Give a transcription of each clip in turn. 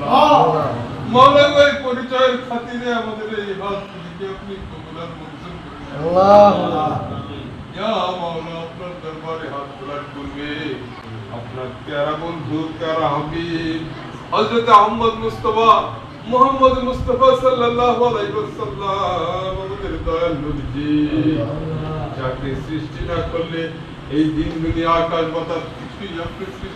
মাওলা মাওলা গো, এই পরিচয়ের খাতিরে আমাদের এই হাত দুটিকে আপনি কবুল মঞ্জুর করে নেন। ইয়া মাওলা আপনার দরবারে হাত তোলার পূর্বে আপনার প্যারা বন্ধু প্যারা হাবিব হযরত আহমদ মুস্তাফা মোহাম্মদ মুস্তাফা সাল্লাল্লাহু আলাইহি ওয়াসাল্লাম আমাদের দয়াল নবীজি যাকে সৃষ্টি না করলে এই দিন দুনিয়া আকাশ বাতাস কিছুই আপনি সৃষ্টি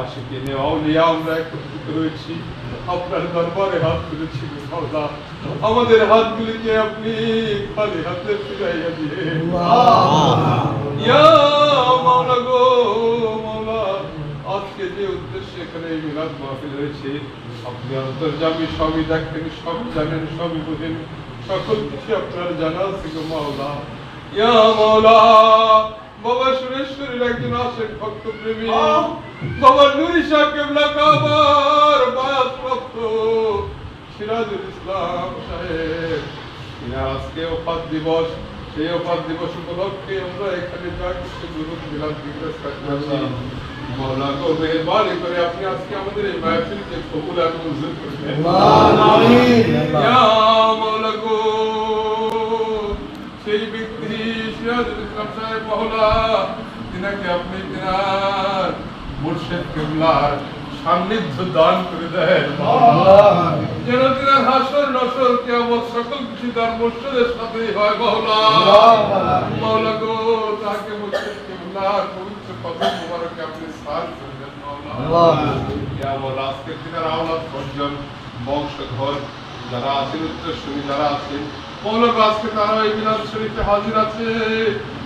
আশিকি নেওয়াউলিয়া আমরা একত্রিত রয়েছি। আপনার দরবারে হাত তুলেছি গো আমাদের হাতগুলিকে আপনি খালি হাতে ফিরাইয়া দিয়ে মাওলা গো মাওলা। আজকে যে উদ্দেশ্যে এখানে এই মিলাদ মাহফিল হয়েছে আপনি অন্তর্জামী সবই দেখেন সব জানেন সবই বোঝেন। সকল কিছু আপনার জানা আছে গো মাওলা। ইয়া মাওলা বাবা সুরেশ্বরীর একজন আশেক ভক্ত প্রেমী বাবা নুরি শাহ কেবলা কাবার সিরাজুল ইসলাম সাহেব। ইনার আজকে ওফাত দিবস সেই ওফাত দিবস উপলক্ষে আমরা এখানে যা কিছু দুরুদ মিলাদ জিজ্ঞেস করছি মাওলা গো মেহরবানি করে আপনি আজকে আমাদের এই মাহফিলকে কবুল আর মঞ্জুর ইয়া সেই ব্যক্তি সিরাজুল ইসলাম সাহেব মহলা তিনাকে আপনি তিনার মুর্শেদ কেবলার সান্নিধ্য দান করে দেন। যেন হাসর নসর কেমন সকল কিছু তার সাথে হয় গো, তাকে পবিত্র আপনি আজকে আওলাদ পর্যন্ত বংশধর যারা আছেন উত্তরসূরি যারা আছেন মৌলক আজকে তারা এই মিলাদ হাজির আছে।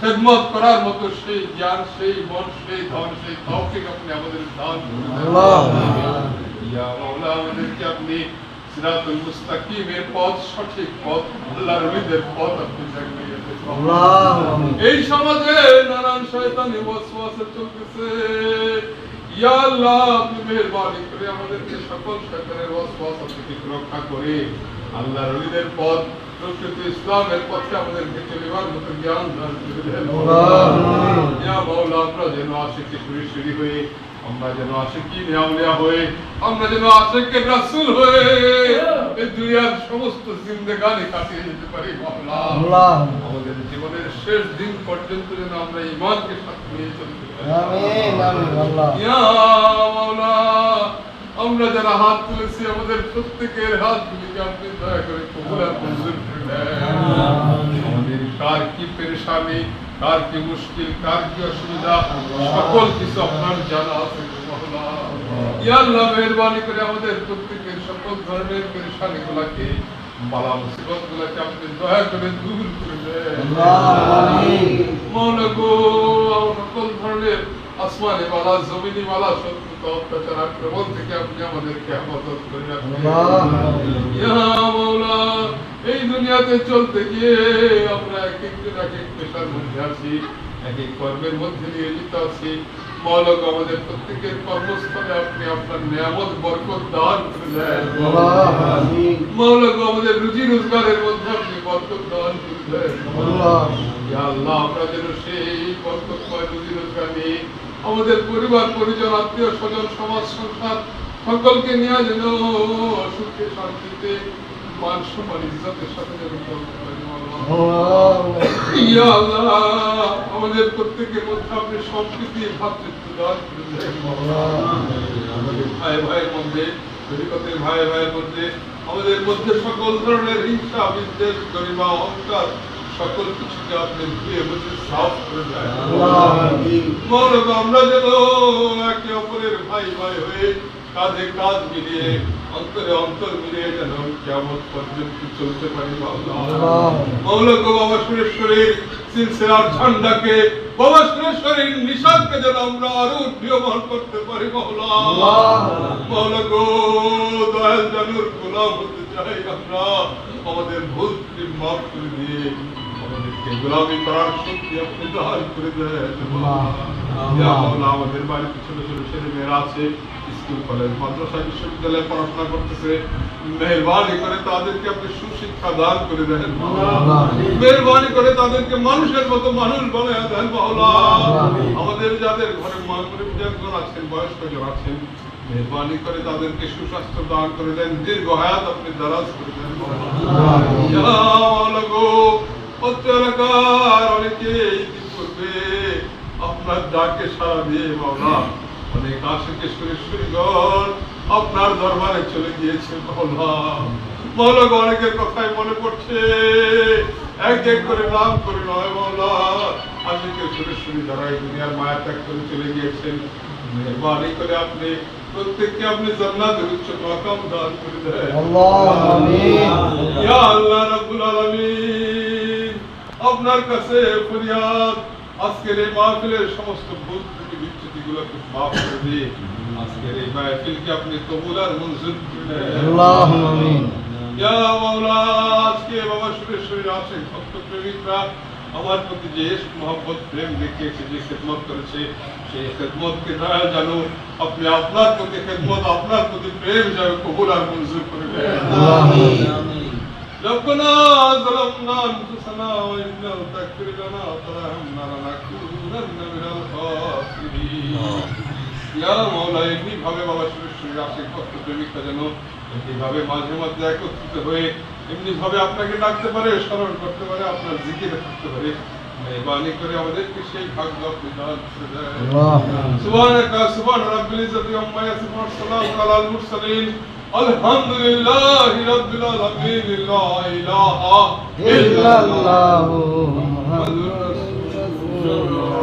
খেদমত করার মতো সেই জ্ঞান সেই মন সেই ধন সেই তৌফিক আপনি আমাদের দান আমাদেরকে আপনি সিরাতুল মুস্তাকিমের পথ সঠিক পথ আল্লাহর ওলিদের পথ আপনি দেখাইয়া এই সমাজে নানান শয়তানি ওয়াসওয়াসা চলতেছে। ইয়া আল্লাহ আপনি মেহেরবানি করে আমাদেরকে সকল শয়তানের ওয়াসওয়াসা থেকে রক্ষা করে আল্লাহর ওলিদের পথ ইসলামের পথে আমাদেরকে চলিবার মতো জ্ঞান দান করে ইয়া মাওলা আমরা যেন আশিকি সুরেশ্বরী হয়ে আমরা যেন আশিকি নেওয়া হয়ে আমরা যেন আশিকের রাসূল হয়ে এই দুনিয়ার সমস্ত জিন্দেগানি কাটিয়ে যেতে পারি মাওলা আমাদের জীবনের শেষ দিন পর্যন্ত যেন আমরা ইমানকে সাথে নিয়ে চলতে পারি ইয়া মাওলা আমরা যারা হাত তুলেছি আমাদের প্রত্যেকের হাত গুলিকে আপনি দয়া করে কবুল মঞ্জুর করে কি পেরেশানি কার কি মুশকিল কার কি অসুবিধা সকল কিছু আপনার জানা আছে মেহেরবানি করে আমাদের প্রত্যেকের সকল ধরনের পেরেশানি গুলাকে বালা মুসিবত গুলাকে আপনি দয়া করে দূর করে দেন। মৌলা গো সকল ধরনের আসমানি বালা জমিনি বালা শত্রুতা অত্যাচার আক্রমণ থেকে আপনি আমাদেরকে হেফাজত করে মাওলা এই দুনিয়াতে চলতে গিয়ে আমরা এক একজন এক এক পেশার মধ্যে আছি এক এক কর্মের মধ্যে নিয়োজিত আছি। আমাদের প্রত্যেকের কর্মস্থলে আপনি আপনার নিয়ামত বরকত দান করে দেন আমাদের রুজি রোজগারের মধ্যে আপনি বরকত দান করে দেন আল্লাহ আমরা যেন সেই বরকতময় রুজি রোজগার আমাদের পরিবার পরিজন আত্মীয় স্বজন সমাজ সংসার সকলকে নিয়ে যেন সুখে শান্তিতে মান সম্মান ইজ্জতের সাথে যেন আমাদের প্রত্যেকের মধ্যে আপনি সম্প্রীতি ভাতৃত্ব ভাই ভাইয়ের মধ্যে তরিকতের ভাই ভাইয়ের মধ্যে আমাদের মধ্যে সকল ধরনের হিংসা বিদ্বেষ গরিমা অহংকার সকল কিছুকে আপনি ধুয়ে সাফ করে দেন। আমরা যেন একে অপরের ভাই ভাই হয়ে মিলিয়ে অন্তরে অন্তর মিলিয়ে যেন কেমন পর্যন্ত চলতে পারি মৌলক বাবা সুরেশ্বরীর সিলসিলার ঝান্ডাকে বাবা সুরেশ্বরীর নিশানকে যেন আমরা আরও করতে পারি মৌলক দয়াল জানুর গোলাম হতে চাই আমরা আমাদের ভুল মাফ করে দিয়ে আমাদেরকে গোলামি করার শক্তি আপনি দান করে দেন ইয়া মাওলা, আমাদের বাড়িতে ছোট ছোট ছেলে মেয়েরা আছে স্কুল কলেজ মাদ্রাসা বিশ্ববিদ্যালয়ে পড়াশোনা করতেছে মেহরবানি করে তাদেরকে আপনি সুশিক্ষা দান করে দেন মেহরবানি করে তাদেরকে মানুষের মতো মানুষ বানায় দেন মাওলা আমাদের যাদের ঘরে মা মুরব্বিয়ানগণ আছেন বয়স্ক জন আছেন মেহরবানি করে তাদেরকে সুস্বাস্থ্য দান করে দেন দীর্ঘ হায়াত আপনি দারাজ করে দেন ইয়া অত্র এলাকার অনেকেই ইতিপূর্বে আপনার ডাকে সাড়া দিয়ে মাওলা অনেক আশেকে সুরেশ্বরীগণ আপনার দরবারে চলে গিয়েছে মাওলা মনে এক এক করে নাম করে নয় মাওলা আশেকে সুরেশ্বরী যারা এই দুনিয়ার ত্যাগ করে চলে গিয়েছেন করে আপনি প্রত্যেককে আপনি জান্নাতের করে দেন ইয়া আল্লাহ আপনার কাছে ফরিয়াদ আজকের এই মাহফিলের সমস্ত ভুল ত্রুটি বিচ্যুতিগুলোকে মাফ করে দিয়ে আজকের এই মাহফিলকে আপনি কবুল আর মঞ্জুর? করে নেন। মাওলা আজকে বাবা সুরেশ্বরী আছেন ভক্ত প্রেমিকরা আমার প্রতি যে মহব্বত প্রেম দেখিয়েছে যে খেদমত করেছে সেই খেদমতকে দয়া জানো আপনি আপনার প্রতি খেদমত আপনার প্রতি প্রেম যেন কবুল আর মঞ্জুর করে নেন ربنا ظلمنا انفسنا وان لم تغفر لنا وترحمنا لنكونن من الخاسرين ইয়া মাওলা এমনি ভাবে বাবা সুরেশ্বরী আশিক ভক্ত প্রেমিকরা যেন এমনি ভাবে মাঝে মধ্যে একত্রিত হয়ে এমনি ভাবে আপনাকে ডাকতে পারে স্মরণ করতে পারে আপনার জিকিরে থাকতে পারে মেহরবানি করে আমাদেরকে সেই ভাগ্য আপনি দান করে দেন سبحانك سبحان رب العزة عما يصفون Elhamdülillahi Rabbil Alemin La ilahe illallah Muhammed Resulullah